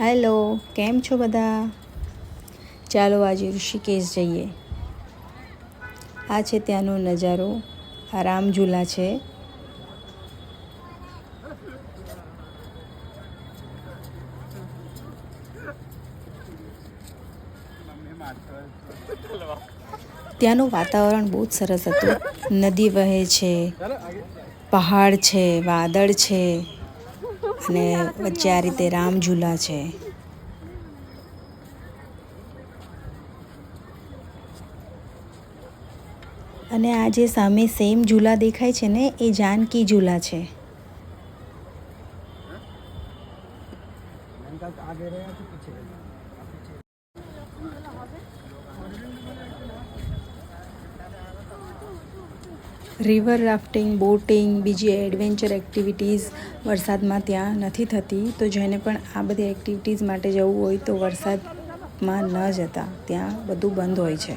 Hello, કેમ છો બધા? ચાલો આજે ઋષિકેશ જઈએ. આ છે ત્યાંનો નજારો. આ રામઝૂલા છે. ત્યાંનું વાતાવરણ બહુ જ સરસ હતું. નદી વહે છે. પહાડ છે, વાદળ છે. અને વચ્ચે આ રીતે રામઝૂલા છે અને આ જે સામે સેમ ઝૂલા દેખાય છે ને એ જાનકી ઝૂલા છે आगे रहे तो पीछे રિવર રાફ્ટિંગ બોટિંગ બીજી એડવેન્ચર એક્ટિવિટીઝ વરસાદમાં ત્યાં નથી થતી. તો જેને પણ આ બધી એક્ટિવિટીઝ માટે જવું હોય તો વરસાદમાં ન જતા. ત્યાં બધું બંધ હોય છે.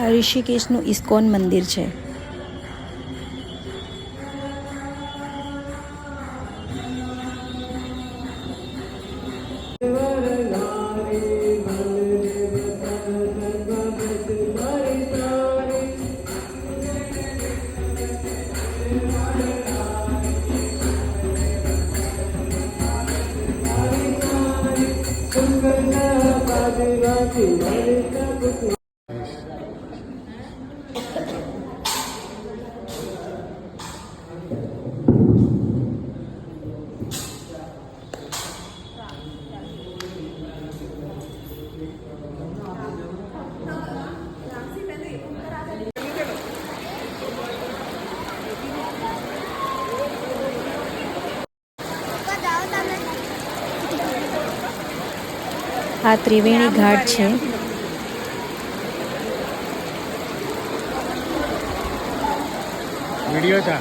આ ઋષિકેશનું ઇસ્કોન મંદિર છે. આ ત્રિવેણી ઘાટ છે. વીડિયો થા